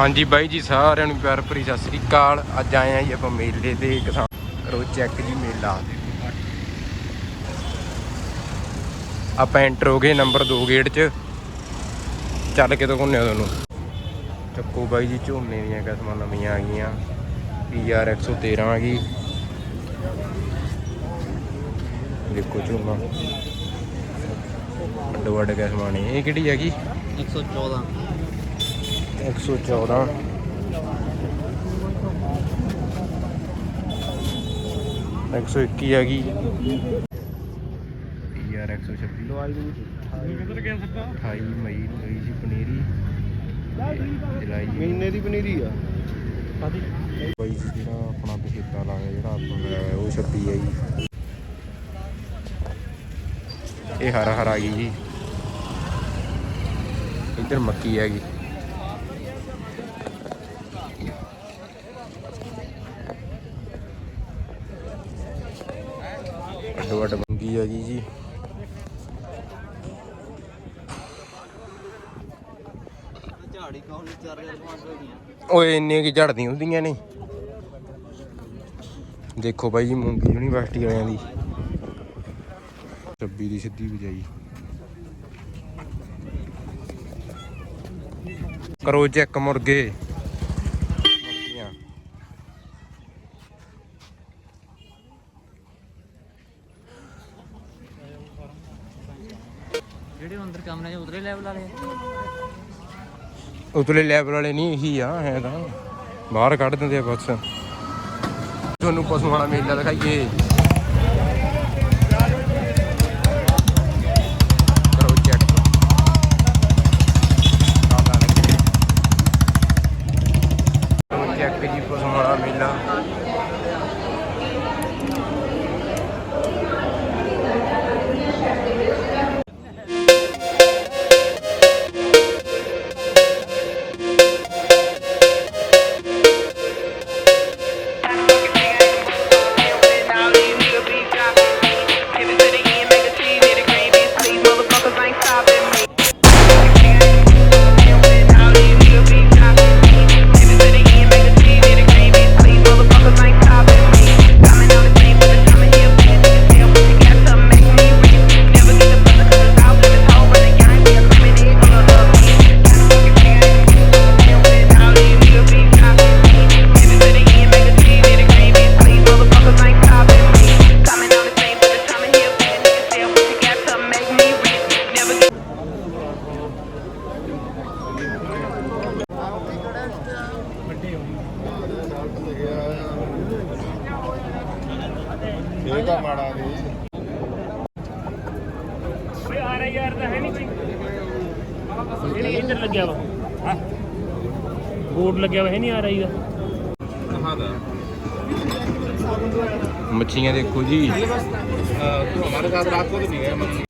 ਹਾਂਜੀ ਬਾਈ ਜੀ, ਸਾਰਿਆਂ ਨੂੰ ਪਿਆਰ ਭਰੀ ਸਤਿ ਸ੍ਰੀ ਅਕਾਲ। ਅੱਜ ਆਏ ਆ ਜੀ ਆਪਾਂ ਮੇਲੇ ਤੇ ਕਿਸਾਨ ਕਰੋ ਚੈੱਕ ਜੀ ਮੇਲਾ। ਆਪਾਂ ਐਂਟਰ ਹੋ ਗਏ ਨੰਬਰ 2 ਗੇਟ 'ਚ। ਚੱਲ ਕੇ ਦਿਖਾਉਂਦੇ ਆ ਤੁਹਾਨੂੰ। ਚੱਕੋ ਬਾਈ ਜੀ, ਝੋਨੇ ਦੀਆਂ ਕਿਸਮਾਂ ਨਵੀਆਂ ਆ ਗਈਆਂ। ਪੀਆਰ 113 ਆ ਗਈ। ਦੇਖੋ ਝੋਨਾ। ਵੱਡ ਵੱਡ ਕਿਸਮਾਂ ਨੇ। ਇਹ ਕਿਹੜੀ ਹੈਗੀ 114 114 121 ਆ ਗਈ ਯਾਰ 126 ਦਵਾਈ ਨੂੰ ਕਿੱਧਰ ਗਿਆ ਸੱਟਾ 28 ਮਈ ਨੂੰ ਗਈ ਸੀ ਪਨੀਰੀ। ਜੁਲਾਈ ਮਹੀਨੇ ਦੀ ਪਨੀਰੀ ਆ। ਬਾਈ ਜੀ ਜਿਹੜਾ ਆਪਣਾ ਬਖੇਤਾ ਲਾ ਜਿਹੜਾ ਆਪਾਂ ਹੋਇਆ ਉਹ 26 ਆ ਜੀ ਇਹ ਹਰਾ ਹਰਾ ਗਈ ਜੀ। ਇੱਧਰ ਮੱਕੀ ਆ ਗਈ। ਬੰਗੀ ਆ ਗਈ ਜੀ। ਝਾੜੀ ਕੌਣ 4500 ਦੀਆਂ। ਓਏ ਇੰਨੀਆਂ ਕੀ ਝੜਦੀਆਂ ਹੁੰਦੀਆਂ ਨੇ? ਦੇਖੋ ਬਾਈ ਜੀ ਮੂੰਗੀ ਯੂਨੀਵਰਸਿਟੀ ਵਾਲਿਆਂ ਦੀ। 26 ਦੀ ਸਿੱਧੀ ਵਜਾਈ ਕਰੋ ਚੈੱਕ ਮੁਰਗੇ ਮੁਰਗੀਆਂ ਜਿਹੜੇ ਅੰਦਰ ਉਤਰੇ ਲੈਵਲ ਵਾਲੇ ਉਤਲੇ ਲੈਵਲ ਵਾਲੇ ਨਹੀਂ, ਇਹੀ ਆ, ਹੈ ਤਾਂ। ਬਾਹਰ ਕੱਢ ਦਿੰਦੇ ਆ ਬਸ। ਤੁਹਾਨੂੰ ਪਸੂ ਵਾਲਾ ਮੇਲਾ ਦਿਖਾਈਏ। 11000 ਲੱਗਿਆ ਵਾ। ਬੋਰਡ ਲੱਗਿਆ ਵਾ ਹੈ ਨਹੀਂ ਆ ਰਹੀ ਦਾ ਮੱਛੀਆਂ ਦੇਖੋ ਜੀ। हमारे साथ रात को तो नहीं है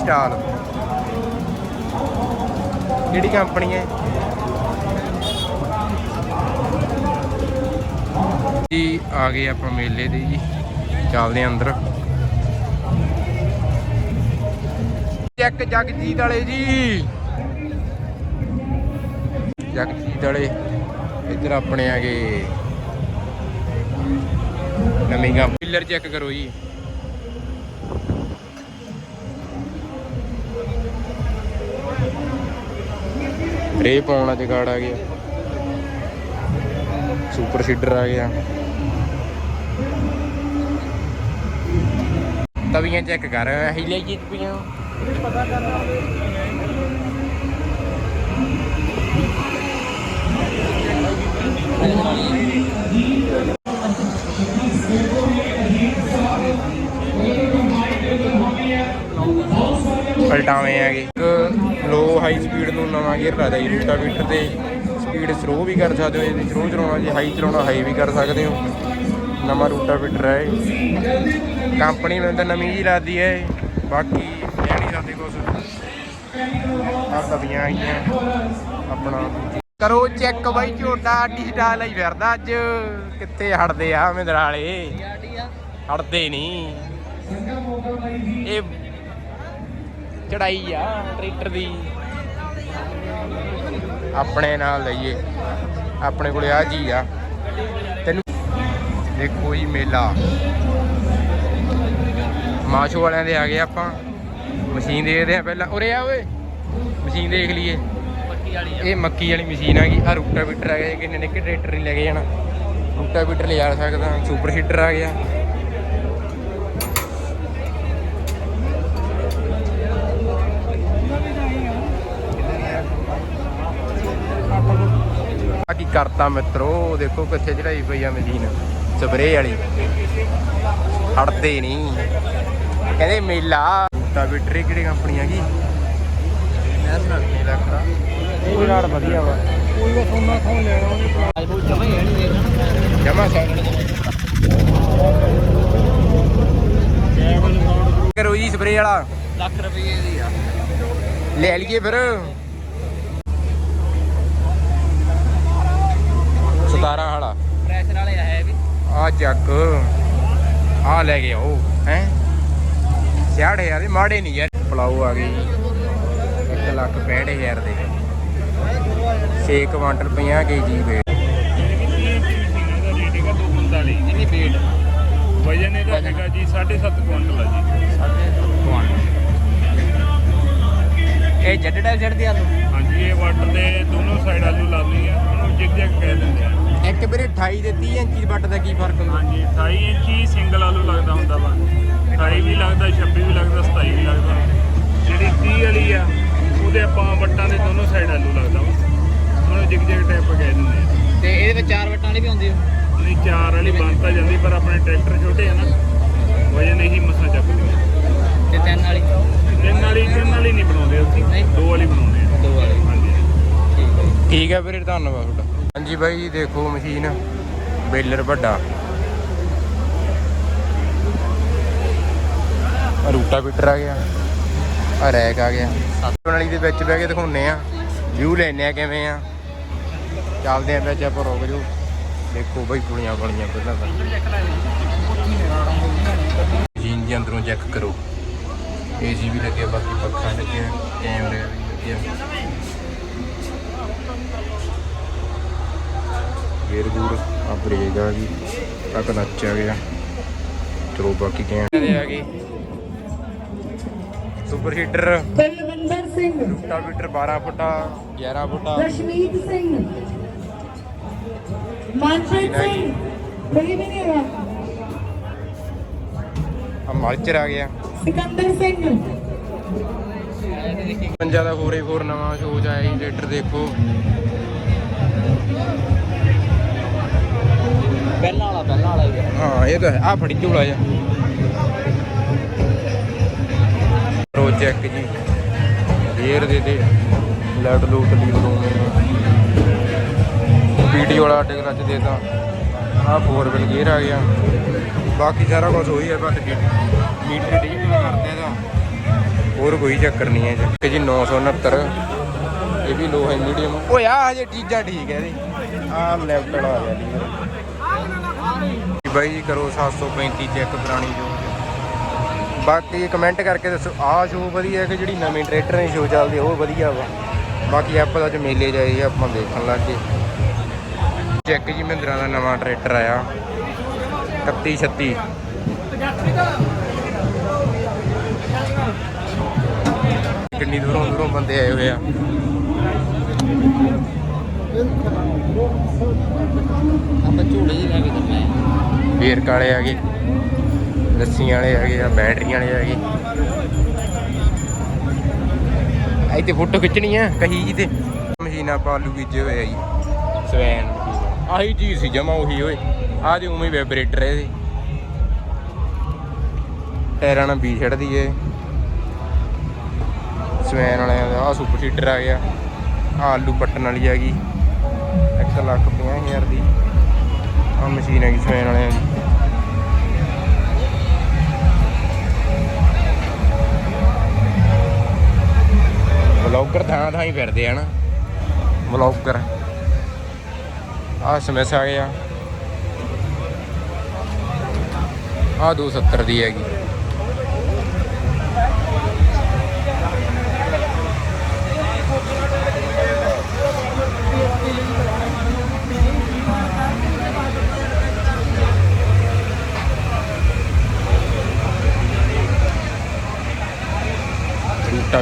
ਸਟਾਲ ਕਿਹੜੀ ਕੰਪਨੀ ਹੈ? ਜੀ, ਆ ਗਏ ਆਪਾਂ ਮੇਲੇ ਦੇ ਜੀ। ਚੱਲਦੇ ਆਂ ਅੰਦਰ। ਚੈੱਕ ਜਗਜੀਤ ਵਾਲੇ ਜੀ। ਜਗਜੀਤ ਵਾਲੇ, ਇੱਧਰ ਆਪਣੇ ਆਗੇ ਨਵੀਂ ਕੰਪਨੀ ਪਿੱਲਰ ਚੈੱਕ ਕਰੋ ਜੀ। ਰੇ ਪਾਉਣ ਜਗਾੜ ਆ ਗਿਆ। ਸੁਪਰ ਸੀਡਰ ਆ ਗਿਆ। ਤਵੀਆਂ ਚੈੱਕ ਕਰ ਹੀਲੇ ਜੀਤ ਪਈਆਂ ਪਲਟਾਵੇਂ ਹੈਗੇ ਇੱਕ ਲੋ ਹਾਈ ਸਪੀਡ ਨੂੰ ਨਵਾਂ ਗੇਅਰ ਲਾਦਾ ਜੀ, ਰੂਟਾਵੀਟਰ ਤੇ ਸਪੀਡ ਸਲੋ ਵੀ ਕਰ ਸਕਦੇ ਹੋ ਜੇ ਸਲੋ ਚਲਾਉਣਾ, ਜੇ ਹਾਈ ਚਲਾਉਣਾ ਹਾਈ ਵੀ ਕਰ ਸਕਦੇ ਹੋ। ਨਵਾਂ ਰੂਟਾਵੀਟਰ ਹੈ ਕੰਪਨੀ ਮੈਨੂੰ ਤਾਂ ਨਵੀਂ ਹੀ ਲਾਦੀ ਹੈ ਬਾਕੀ ਕਹਿ ਨਹੀਂ ਸਕਦੇ ਕੁਝ ਆ ਤਵੀਆਂ ਆਈਆਂ, ਆਪਣਾ ਕਰੋ ਚੈੱਕ ਬਾਈ ਝੋਟਾ ਟੀ ਹੀ ਫਿਰਦਾ ਅੱਜ। ਕਿੱਥੇ ਹਟਦੇ ਆ ਮਿੰਦਰਾ ਹਟਦੇ ਨਹੀਂ ਇਹ ਚੜਾਈ ਆ ਟਰੈਕਟਰ ਦੀ। ਆਪਣੇ ਨਾਲ ਲਈਏ। ਆਪਣੇ ਕੋਲੇ ਆ ਜੀ ਆ। ਤੈਨੂੰ ਦੇਖੋ ਜੀ ਮੇਲਾ। ਮਾਸ਼ੋ ਵਾਲਿਆਂ ਦੇ ਆ ਗਏ ਆਪਾਂ। ਮਸ਼ੀਨ ਦੇਖਦੇ ਆ ਪਹਿਲਾਂ। ਉਰੇ ਆ ਓਏ। ਮਸ਼ੀਨ ਦੇਖ ਲਈਏ। ਇਹ ਮੱਕੀ ਵਾਲੀ ਮਸ਼ੀਨ ਆ ਗਈ। ਆ ਰੂਟਾ ਬੀਟਰ ਆ ਗਿਆ ਕਿੰਨੇ ਨਿੱਕੇ ਟਰੈਕਟਰ ਹੀ ਲੈ ਕੇ ਜਾਣਾ। ਰੂਟਾ ਬੀਟਰ ਲਿਜਾ ਸਕਦਾ ਸੁਪਰ ਹੀਟਰ ਆ ਗਿਆ। ਆ ਕੀ ਕਰਤਾ ਮਿੱਤਰੋ? ਦੇਖੋ ਕਿੱਥੇ ਚੜਾਈ ਪਈ ਆ ਮਸ਼ੀਨ। ਸਪਰੇ ਵਾਲੀ। ਹਟਦੇ ਨਹੀਂ ਕਹਿੰਦੇ ਮੇਲਾ। ਰੂਟਾ ਬੀਟਰ ਕਿਹੜੀ ਕੰਪਨੀ ਆ ਗਈ? ਨੈਸ਼ਨਲ ਮੇਲਾ ਖੜਾ। ਨਾਲ ਵਧੀਆ ਵਾ। ਅੱਜ ਬਹੁਤ ਜਮਾ ਹੀ ਨਹੀਂ ਦੇਖਣਾ ਜਮਾ ਕਰੋ ਜੀ ਸਪਰੇ ਵਾਲਾ। ਲੱਖ ਰੁਪਏ ਦੀ ਆ। ਲੈ ਲਈਏ ਫਿਰ। 17 ਵਾਲਾ। ਪ੍ਰੈਸ਼ਰ ਵਾਲੇ ਆ ਹੈ ਵੀ। ਆ ਚੱਕ ਆ ਲੈ ਗਿਆ ਉਹ ਹੈ। ਸਿਆੜੇ ਯਾਰ ਇਹ ਮਾੜੇ ਨਹੀਂ ਯਾਰ। ਪਲਾਓ ਆ ਗਈ 1 ਲੱਖ 65000 ਦੇ। 6 ਕੁਆਂਟਲ 50 ਕੇਜੀ ਵੇ ਰੇਟਿੰਗ ਆ 245 ਜਿੰਨੀ ਵੇਟ ਵਜਨ ਇਹਦਾ ਹੈਗਾ ਜੀ 7.5 ਕੁਇੰਟਲ ਆ ਜੀ ਇਹ ਜੱਡੜਾ ਜੜਦੀ ਆਲੂ ਹਾਂਜੀ ਇਹ ਵਾਟਰ ਦੇ ਦੋਨੋਂ ਸਾਈਡ ਆਲੂ? ਲਾਉਂਦੀ ਆ ਉਹਨੂੰ ਜਿਗ ਜਿਗ ਕਹਿ ਦਿੰਦੇ ਆ ਇੱਕ ਵੀਰੇ 28 ਤੇ 30 ਇੰਚੀ ਬੱਟ ਦਾ ਕੀ ਫ਼ਰਕ ਹੁੰਦਾ? ਹਾਂਜੀ 28 ਇੰਚੀ ਸਿੰਗਲ ਆਲੂ ਲੱਗਦਾ ਹੁੰਦਾ ਵਾ। 28 ਵੀ ਲੱਗਦਾ 26 ਵੀ ਲੱਗਦਾ 27 ਵੀ ਲੱਗਦਾ। ਜਿਹੜੀ 30 ਵਾਲੀ ਆ ਉਹਦੇ ਆਪਾਂ ਵੱਟਾਂ ਦੇ ਦੋਨੋਂ ਸਾਈਡ ਆਲੂ ਲੱਗਦਾ ਉਹਨੂੰ ਜਿਗ ਜਿਗ ਟਾਈਪ ਕਹਿ ਦਿੰਦੇ ਆ। ਤੇ ਇਹਦੇ ਵਿੱਚ ਚਾਰ ਵਟਾਂ ਵਾਲੀ ਵੀ ਹੁੰਦੀ ਆ? ਨਹੀਂ ਚਾਰ ਵਾਲੀ ਬਣ ਤਾਂ ਜਾਂਦੀ ਪਰ ਆਪਣੇ ਟਰੈਕਟਰ ਛੋਟੇ ਆ ਨਾ। ਵਜਨ ਇਹੀ ਮਸਾ ਚੱਕਦੀ ਆ ਤੇ ਤਿੰਨ ਵਾਲੀ? ਤਿੰਨ ਵਾਲੀ ਤਿੰਨ ਵਾਲੀ ਨਹੀਂ ਬਣਾਉਂਦੇ ਅਸੀਂ। ਨਹੀਂ। ਦੋ ਵਾਲੀ ਬਣਾਉਂਦੇ ਆ। ਦੋ ਵਾਲੀ। ਹਾਂਜੀ। ਠੀਕ ਹੈ ਜੀ। ਠੀਕ ਹੈ ਵੀਰੇ ਧੰਨਵਾਦ ਤੁਹਾਡਾ। ਹਾਂਜੀ ਬਾਈ ਦੇਖੋ ਮਸ਼ੀਨ। ਬੇਲਰ ਵੱਡਾ। ਆਹ ਰੂਟਾ ਬੀਟਰ ਆ ਗਿਆ। ਆ ਰੈਕ ਆ ਗਿਆ। ਸੱਤ। ਵਾਲੀ ਦੇ ਵਿੱਚ ਬਹਿ ਕੇ ਦਿਖਾਉਨੇ ਆ। ਵਿਊ ਲੈਨੇ ਆ ਕਿਵੇਂ ਆ। ਚੱਲਦੇ ਆ ਵਿੱਚ ਆਪਾਂ ਰੁਕ ਜਾਓ ਦੇਖੋ ਬਾਈ ਪੁਲੀਆਂ ਬਣੀਆਂ ਪਹਿਲਾਂ ਤਾਂ। ਮਸ਼ੀਨ ਦੇ ਅੰਦਰੋਂ ਚੈੱਕ ਕਰੋ। ਏਸੀ ਵੀ ਲੱਗਿਆ ਬਾਕੀ ਪੱਖਾ ਲੱਗਿਆ, ਕੈਮਰੇ ਵੀ ਲੱਗਿਆ। ਗੇਰ ਗੂਰ ਆ ਬ੍ਰੇਕ ਆ ਗਈ ਆ ਕਲੱਚ ਆ ਗਿਆ। ਚਲੋ ਬਾਕੀ ਕੈਮਰੇ ਆ ਗਏ। Super heater. Balwinder Singh. Rotavator 12 ਫੁੱਟਾ 11 ਫੁੱਟਾ। ਰਸ਼ਮੀਤ ਸਿੰਘ। ਮਨਪ੍ਰੀਤ ਸਿੰਘ। ਕੋਈ ਵੀ ਨਹੀਂ ਹੈਗਾ। ਆ ਮਲਚਰ ਆ ਗਿਆ। ਸਿਕੰਦਰ ਸਿੰਘ। ਪੰਜਾ ਦਾ 4x4 ਨਵਾਂ ਸ਼ੋਜ ਆਇਆ ਜੀ ਰੇਟਰ ਦੇਖੋ। ਪਹਿਲਾਂ ਵਾਲਾ ਪਹਿਲਾਂ ਵਾਲਾ ਹੀ ਆ। ਹਾਂ ਇਹ ਤਾਂ ਆ ਫੜੀ ਝੋਲਾ ਜਾ ਰੋ ਚੈੱਕ ਜੀ। ਗੇਅਰ ਦੇ ਦੇ ਲੈਟ ਲੂਟ ਲੀਵ ਲਾਉਣੇ ਪੀਟੀ ਵਾਲਾ ਅੱਡੇ ਦੇਤਾ। ਆ ਫੋਰ ਵੀਲ ਗੇਅਰ ਆ ਗਿਆ। ਬਾਕੀ ਸਾਰਾ ਕੁਝ ਉਹੀ ਹੈ ਬਸ ਮੀਟਰ ਡਿਜੀਟਲ ਕਰਦੇ ਦਾ ਹੋਰ ਕੋਈ ਚੱਕਰ ਨਹੀਂ ਹੈ ਜੀ। ਜੀ 969 ਇਹ ਵੀ ਲੋ ਹੈ ਮੀਡੀਅਮ ਓਏ ਆ ਹਜੇ ਚੀਜ਼ਾਂ ਠੀਕ ਹੈ ਇਹਦੇ ਆ ਲੈਫਟ ਵਾਲਾ ਆ ਗਿਆ ਲੀਵਰ ਬਾਈ ਜੀ ਕਰੋ 735 ਚੈੱਕ ਪੁਰਾਣੀ ਜੋ ਬਾਕੀ ਕਮੈਂਟ ਕਰਕੇ ਦੱਸੋ। ਆਹ ਸ਼ੋ ਵਧੀਆ ਕਿ ਜਿਹੜੀ ਨਵੀਂ ਟਰੈਕਟਰ ਦੀ ਸ਼ੋ ਚੱਲਦੀ ਉਹ ਵਧੀਆ ਵਾ। ਬਾਕੀ ਆਪਾਂ ਅੱਜ ਮੇਲੇ ਜਾਏ ਆਪਾਂ ਦੇਖਣ ਲੱਗੇ ਚੈੱਕ ਜੀ ਮਹਿੰਦਰਾ ਦਾ ਨਵਾਂ ਟਰੈਕਟਰ ਆਇਆ। 3136 ਕਿੰਨੀ ਦੂਰੋਂ ਦੂਰੋਂ ਬੰਦੇ ਆਏ ਹੋਏ ਆ। ਆਪਾਂ ਝੂੜੇ ਜਿਹੇ ਲੈ ਕੇ ਚੱਲਣਾ ਹੈ ਬੇਰ ਕਾਲੇ ਆ ਗਏ। ਲੱਸੀਆਂ ਵਾਲੇ ਆ ਗਏ ਆ ਬੈਟਰੀਆਂ ਵਾਲੇ ਆ ਗਏ ਇੱਥੇ ਫੋਟੋ ਖਿੱਚਣੀ ਆ ਕਹੀ ਜੀ ਤੇ। ਮਸ਼ੀਨਾਂ ਪਾ ਆਲੂ ਬੀਜੇ ਹੋਏ ਆ ਜੀ। ਸਵੈਨ ਆਹੀ ਚੀਜ਼ ਸੀ ਜਮਾ ਉਹੀ ਓਏ। ਆਹ ਦੇ ਉਵੇਂ ਵਾਈਬ੍ਰੇਟਰ ਇਹਦੇ ਟਾਇਰਾਂ ਨਾਲ ਬੀ ਛੱਡਦੀ ਏ। ਸਵੈਨ ਵਾਲਿਆਂ ਦਾ ਆ ਸੁਪਰ ਸੀਡਰ ਆ ਗਿਆ। ਆ ਆਲੂ ਪੱਟਣ ਵਾਲੀ ਆ ਗਈ। 1 ਲੱਖ 50000 ਦੀ। ਆ ਮਸ਼ੀਨ ਹੈਗੀ ਸਵੈਨ ਵਾਲਿਆਂ ਦੀ। ਵਲੌਗਰ ਥਾਂ ਥਾਂ ਹੀ ਫਿਰਦੇ ਆ ਨਾ। ਵਲੌਗਰ। ਆ ਸਮੈਸ ਆ ਗਿਆ। ਆ 270 ਦੀ ਹੈਗੀ।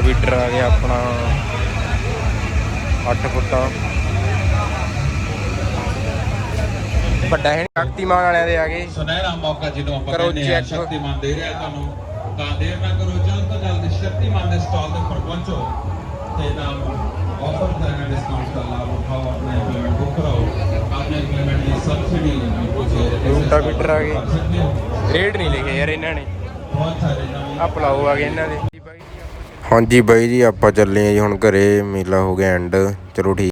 ਵੀਟਰ ਆ ਗਿਆ ਆਪਣਾ 8 ਫੁੱਟਾ। ਵੱਡਾ ਹੈ ਸ਼ਕਤੀਮਾਨ ਵਾਲਿਆਂ ਦੇ ਆ ਗਏ। ਸੁਨਹਿਰਾ ਮੌਕਾ ਜਿਹਨੂੰ ਆਪਾਂ ਕਹਿੰਦੇ ਆ। ਸ਼ਕਤੀਮਾਨ ਦੇ ਰਿਹਾ ਤੁਹਾਨੂੰ। ਤਾਂ ਦੇਰ ਨਾ ਕਰੋ ਜਲਦ ਤੋਂ ਜਲਦ ਸ਼ਕਤੀਮਾਨ ਦੇ ਸਟਾਲ ਦੇ ਉੱਪਰ ਪਹੁੰਚੋ। ਤੇ ਨਾਮ ਆਫਰ ਦਾ ਡਿਸਕਾਊਂਟ ਦਾ ਲਾਭ ਉਠਾਓ ਆਪਣਾ ਇੰਪਲੀਮੈਂਟ ਬੁੱਕ ਕਰਾਓ। ਆਪਣੇ ਇੰਪਲੀਮੈਂਟ ਦੀ ਸਬਸਿਡੀ ਕੁਝ ਰੂਟਾ ਵੀਟਰ ਆ ਗਏ। ਰੇਟ ਨਹੀਂ ਲਿਖਿਆ ਯਾਰ ਇਹਨਾਂ ਨੇ। ਬਹੁਤ ਸਾਰੇ ਆ ਪਲਾਓ ਆ ਗਏ ਇਹਨਾਂ ਦੇ। ਹਾਂਜੀ ਬਾਈ ਜੀ, ਆਪਾਂ ਚੱਲੇ ਹਾਂ ਜੀ ਹੁਣ ਘਰੇ, ਮੇਲਾ ਹੋ ਗਿਆ ਐਂਡ ਚਲੋ ਠੀਕ